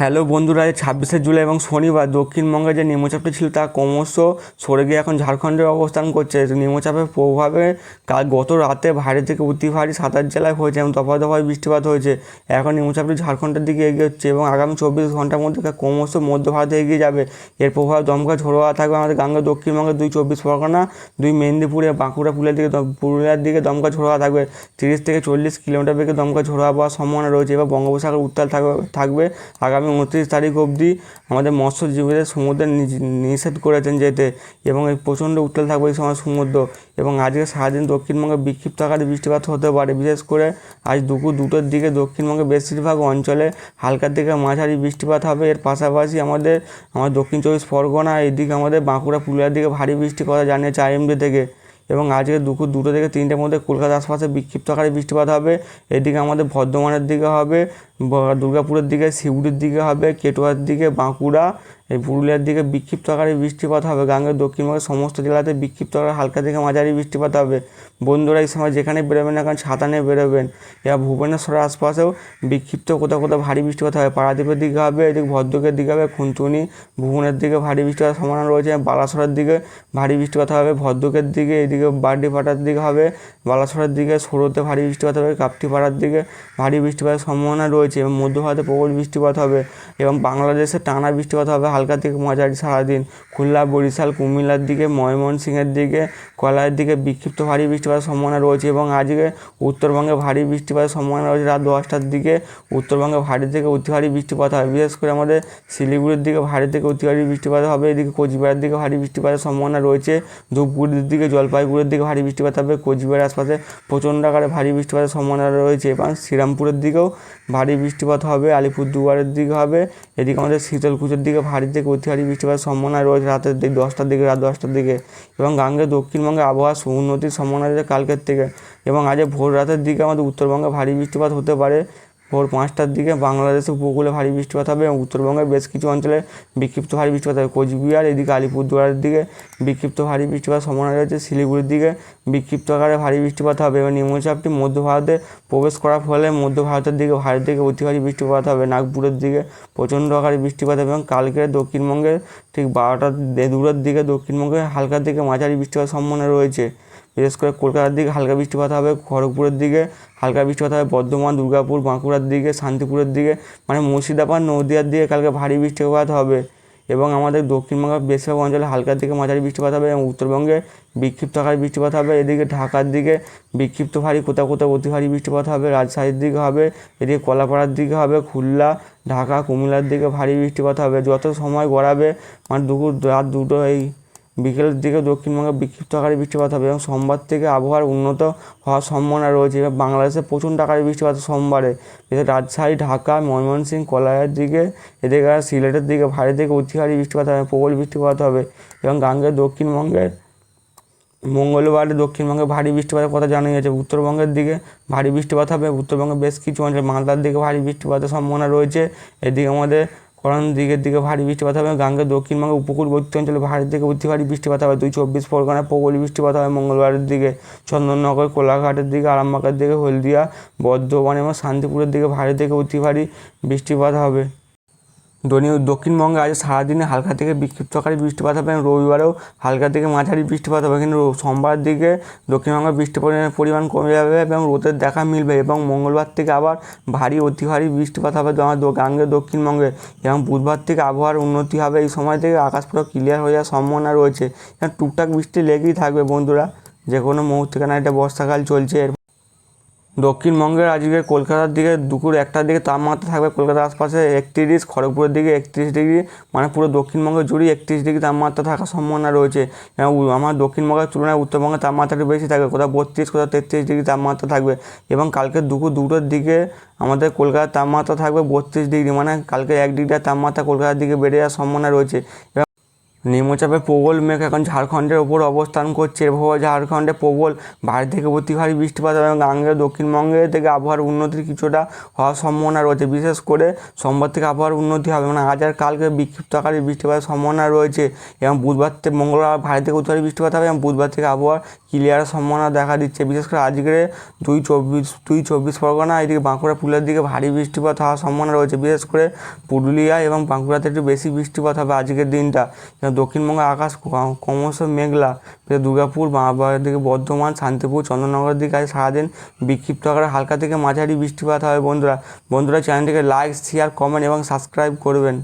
Hello বন্ধুরা ছাব্বিশে জুলাই এবং শনিবার। দক্ষিণবঙ্গে যে নিম্নচাপটি ছিল তা ক্রমশ সরে গিয়ে এখন ঝাড়খণ্ডে অবস্থান করছে। নিম্নচাপের প্রভাবে কাল গত রাতে ভারী থেকে অতি ভারী সাতাশ জেলায় হয়েছে এবং দফা দফায় বৃষ্টিপাত হয়েছে। এখন নিম্নচাপটি ঝাড়খণ্ডের দিকে এগিয়ে হচ্ছে এবং আগামী চব্বিশ ঘণ্টার মধ্যে ক্রমশ মধ্য ভারতে এগিয়ে যাবে। এর প্রভাব দমকা ঝোড়ো হাওয়া থাকবে আমাদের গাঙ্গে দক্ষিণবঙ্গে দুই চব্বিশ পরগনা, দুই মেদিনীপুরে, বাঁকুড়া পুরুলিয়ার দিকে পুরুলিয়ার দিকে দমকা ঝোড়ো হাওয়া থাকবে। তিরিশ থেকে চল্লিশ কিলোমিটার বেগে দমকা ঝোড়ো হাওয়ার সম্ভাবনা রয়েছে। এবার বঙ্গোপসাগর উত্তাল থাকবে থাকবে আগামী উনত্রিশ তারিখ অবধি আমাদের মৎস্যজীবীদের সমুদ্রে নিষেধ করেছেন যেতে এবং এই প্রচণ্ড উত্তাল থাকবে এই সময় সমুদ্র এবং আজকে সারাদিন দক্ষিণবঙ্গে বিক্ষিপ্ত আকারে বৃষ্টিপাত হতে পারে। বিশেষ করে আজ দুপুর দুটোর দিকে দক্ষিণবঙ্গের বেশিরভাগ অঞ্চলে হালকার দিকে মাঝারি বৃষ্টিপাত হবে। এর পাশাপাশি আমাদের, আমার দক্ষিণ চব্বিশ পরগনা, এদিকে আমাদের বাঁকুড়া, পুরুলিয়ার দিকে ভারী বৃষ্টি কথা জানিয়েছে আইএমডি থেকে। এবং আজকে দুপুর দুটো থেকে তিনটের মধ্যে কলকাতার আশপাশে বিক্ষিপ্ত আকারে বৃষ্টিপাত হবে। এদিকে আমাদের বর্ধমানের দিকে হবে দুর্গাপুরের দিকে শিউড়ির দিকে হবে, কেটুয়ার দিকে, বাঁকুড়া এই পুরুলিয়ার দিকে বিক্ষিপ্ত আকারে বৃষ্টিপাত হবে। গাঙ্গের দক্ষিণবঙ্গের সমস্ত জেলাতে বিক্ষিপ্ত আকারে হালকা থেকে মাঝারি বৃষ্টিপাত হবে। বন্ধুরা, এই সময় যেখানে বেরোবেন না কারণ ছাতা নিয়ে বেরোবেন। এবার ভুবনেশ্বরের আশপাশেও বিক্ষিপ্ত কোথাও কোথাও ভারী বৃষ্টিপাত হবে। পারাদ্বীপের দিকে হবে, এদিকে ভদ্রকের দিকে হবে খুনচুনি ভুবনের দিকে ভারী বৃষ্টিপাত সম্ভাবনা রয়েছে। বালাসরের দিকে ভারী বৃষ্টিপাত হবে, ভদ্রকের দিকে এদিকে বার্ডিপাটার দিকে হবে, বালাসরের দিকে সরোতে ভারী বৃষ্টিপাত হবে, কাপ্তিপাড়ার দিকে ভারী বৃষ্টিপাতের সম্ভাবনা রয়েছে এবং মধ্য ভারতে প্রবল বৃষ্টিপাত হবে এবং বাংলাদেশে টানা বৃষ্টিপাত হবে হালকা থেকে মাঝারি সারাদিন। খুলনা, বরিশাল, কুমিল্লার দিকে, ময়মনসিংহের দিকে কলার দিকে বিক্ষিপ্ত ভারী বৃষ্টিপাতের সম্ভাবনা রয়েছে এবং আজকে উত্তরবঙ্গে ভারী বৃষ্টিপাতের সম্ভাবনা রয়েছে। রাত দশটার দিকে উত্তরবঙ্গে ভারী থেকে অতি ভারী বৃষ্টিপাত হবে বিশেষ করে আমাদের শিলিগুড়ির দিকে ভারী থেকে অতি ভারী বৃষ্টিপাত হবে। এদিকে কোচবিহারের দিকে ভারী বৃষ্টিপাতের সম্ভাবনা রয়েছে। ধূপগুড়ির দিকে, জলপাইগুড়ির দিকে ভারী বৃষ্টিপাত হবে। কোচবিহারের আশপাশে প্রচণ্ড আকারে ভারী বৃষ্টিপাতের সম্ভাবনা রয়েছে এবং শ্রীরামপুরের দিকেও ভারী বৃষ্টিপাত হবে। আলিপুরদুয়ারের দিকে হবে। এদিকে আমাদের শীতলকুচের দিকে ভারী থেকে অতিহারী বৃষ্টিপাতের সম্ভাবনা রয়েছে রাতের দিক, দশটার দিকে, রাত দশটার দিকে এবং গাঙ্গে দক্ষিণবঙ্গে আবহাওয়া উন্নতির সম্ভাবনা রয়েছে কালকের থেকে এবং আজ ভোর রাতের দিকে আমাদের উত্তরবঙ্গে ভারী বৃষ্টিপাত হতে পারে। ভোর পাঁচটার দিকে বাংলাদেশের উপকূলে ভারী বৃষ্টিপাত হবে এবং উত্তরবঙ্গের বেশ কিছু অঞ্চলে বিক্ষিপ্ত ভারী বৃষ্টিপাত হবে। কোচবিহার, এদিকে আলিপুরদুয়ারের দিকে বিক্ষিপ্ত ভারী বৃষ্টিপাত সম্ভাবনা রয়েছে, শিলিগুড়ির দিকে বিক্ষিপ্ত আকারে ভারী বৃষ্টিপাত হবে এবং নিম্নচাপটি মধ্য ভারতে প্রবেশ করার ফলে মধ্য ভারতের দিকে ভারত দিকে অতি ভারী বৃষ্টিপাত হবে। নাগপুরের দিকে প্রচণ্ড আকারে বৃষ্টিপাত হবে এবং কালকে দক্ষিণবঙ্গের ঠিক বারোটার দূরের দিকে দক্ষিণবঙ্গে হালকার দিকে মাঝারি বৃষ্টিপাত সম্ভাবনা রয়েছে। বিশেষ করে কলকাতার দিকে হালকা বৃষ্টিপাত হবে, খড়গপুরের দিকে হালকা বৃষ্টিপাত হবে, বর্ধমান, দুর্গাপুর, বাঁকুড়ার দিকে, শান্তিপুরের দিকে মানে মুর্শিদাবাদ, নদীয়ার দিকে কালকে ভারী বৃষ্টিপাত হবে এবং আমাদের দক্ষিণবঙ্গের বেশিরভাগ অঞ্চলে হালকা থেকে মাঝারি বৃষ্টিপাত হবে এবং উত্তরবঙ্গে বিক্ষিপ্ত আকারে বৃষ্টিপাত হবে। এদিকে ঢাকার দিকে বিক্ষিপ্ত ভারী, কোথাও কোথাও অতি ভারী বৃষ্টিপাত হবে। রাজশাহীর দিকে হবে, এদিকে কলাপাড়ার দিকে হবে, খুলনা, ঢাকা, কুমিল্লার দিকে ভারী বৃষ্টিপাত হবে। যত সময় গড়াবে মানে দুপুর, রাত দুটো এই বিকেলের দিকে দক্ষিণবঙ্গে বিক্ষিপ্ত আকারে বৃষ্টিপাত হবে এবং সোমবার থেকে আবহাওয়ার উন্নত হওয়ার সম্ভাবনা রয়েছে। এবং বাংলাদেশে প্রচণ্ড আকারে বৃষ্টিপাত সোমবারে। এদের রাজশাহী, ঢাকা, ময়মনসিংহ কলাইয়ের দিকে, এদিকে সিলেটের দিকে ভারী থেকে অতি ভারী বৃষ্টিপাত হবে, প্রবল বৃষ্টিপাত হবে এবং গাঙ্গের দক্ষিণবঙ্গের, মঙ্গলবারে দক্ষিণবঙ্গে ভারী বৃষ্টিপাতের কথা জানা গেছে উত্তরবঙ্গের দিকে ভারী বৃষ্টিপাত হবে উত্তরবঙ্গে বেশ কিছু অঞ্চল মালদার দিকে ভারী বৃষ্টিপাতের সম্ভাবনা রয়েছে। এদিকে আমাদের করণ দিকের দিকে ভারী বৃষ্টিপাত হবে গাঙ্গের দক্ষিণবঙ্গে উপকূলবর্তী অঞ্চলে ভারী থেকে অতি ভারী বৃষ্টিপাত হবে। দুই চব্বিশ পরগনায় প্রবল বৃষ্টিপাত হবে মঙ্গলবারের দিকে, চন্দননগর, কোলাঘাটের দিকে, আরামবাগের দিকে, হলদিয়া, বর্ধমান এবং শান্তিপুরের দিকে ভারী থেকে অতি ভারী বৃষ্টিপাত হবে। দক্ষিণবঙ্গে আজ সারাদিনে হালকা থেকে বিক্ষিপ্ত আকারে বৃষ্টিপাত হবে। এবং রবিবারেও হালকা থেকে মাঝারি বৃষ্টিপাত হবে। কিন্তু সোমবার দিকে দক্ষিণবঙ্গে বৃষ্টির পরিমাণ- কমে যাবে এবং রোদের দেখা মিলবে এবং মঙ্গলবার থেকে আবার ভারী, অতি ভারী বৃষ্টিপাত হবে। আমার দ- গাঙ্গের দক্ষিণবঙ্গে এবং বুধবার থেকে আবহাওয়ার উন্নতি হবে। এই সময় থেকে আকাশ পুরো ক্লিয়ার হয়ে যাওয়ার সম্ভাবনা রয়েছে। টুকটাক বৃষ্টি লেগেই থাকবে বন্ধুরা। যে কোনো মুহূর্তে কেন এটা বর্ষাকাল চলছে। দক্ষিণবঙ্গের আজকে কলকাতার দিকে দুপুর একটার দিকে তাপমাত্রা থাকবে কলকাতার আশপাশে একত্রিশ, খড়গপুরের দিকে একত্রিশ ডিগ্রি মানে পুরো দক্ষিণবঙ্গ জুড়ে একত্রিশ ডিগ্রি তাপমাত্রা থাকার সম্ভাবনা রয়েছে। আমার দক্ষিণবঙ্গের তুলনায় উত্তরবঙ্গের তাপমাত্রাটা বেশি থাকবে, কোথাও বত্রিশ, কোথাও তেত্রিশ ডিগ্রি তাপমাত্রা থাকবে। এবং কালকে দুপুর দুটোর দিকে আমাদের কলকাতার তাপমাত্রা থাকবে বত্রিশ ডিগ্রি মানে কালকে এক ডিগ্রি তাপমাত্রা কলকাতার দিকে বেড়ে যাওয়ার সম্ভাবনা রয়েছে। এবং নিম্নচাপের প্রবল মেঘ। এখন ঝাড়খণ্ডের ওপর অবস্থান করছে। এর ঝাড়খণ্ডে প্রবল ভারী থেকে অতি ভারী বৃষ্টিপাত এবং গাঙ্গেয় দক্ষিণবঙ্গের থেকে আবহাওয়ার উন্নতির কিছুটা হওয়ার সম্ভাবনা রয়েছে। বিশেষ করে সোমবার থেকে আবহাওয়ার উন্নতি হবে। মানে আজ আর কালকে বিক্ষিপ্ত আকারে বৃষ্টিপাতের সম্ভাবনা রয়েছে এবং বুধবার থেকে মঙ্গলবার ভারী থেকে অতি ভারী বৃষ্টিপাত হবে এবং বুধবার থেকে আবহাওয়ার ক্লিয়ারের সম্ভাবনা দেখা দিচ্ছে। বিশেষ করে আজকে দুই চব্বিশ দুই চব্বিশ পরগনা, এদিকে বাঁকুড়া পুরুলিয়ার দিকে ভারী বৃষ্টিপাত হওয়ার সম্ভাবনা রয়েছে। বিশেষ করে পুরুলিয়া এবং বাঁকুড়াতে একটু বেশি বৃষ্টিপাত হবে আজকের দিনটা। দক্ষিণবঙ্গের আকাশ ক্রমশ মেঘলা। দুর্গাপুর বাঁ দিকে বর্ধমান, শান্তিপুর চন্দননগরের দিকে আজ সারাদিন বিক্ষিপ্ত আকারে হালকা থেকে মাঝারি বৃষ্টিপাত হবে বন্ধুরা। বন্ধুরা চ্যানেলটিকে লাইক শেয়ার কমেন্ট এবং সাবস্ক্রাইব করবেন।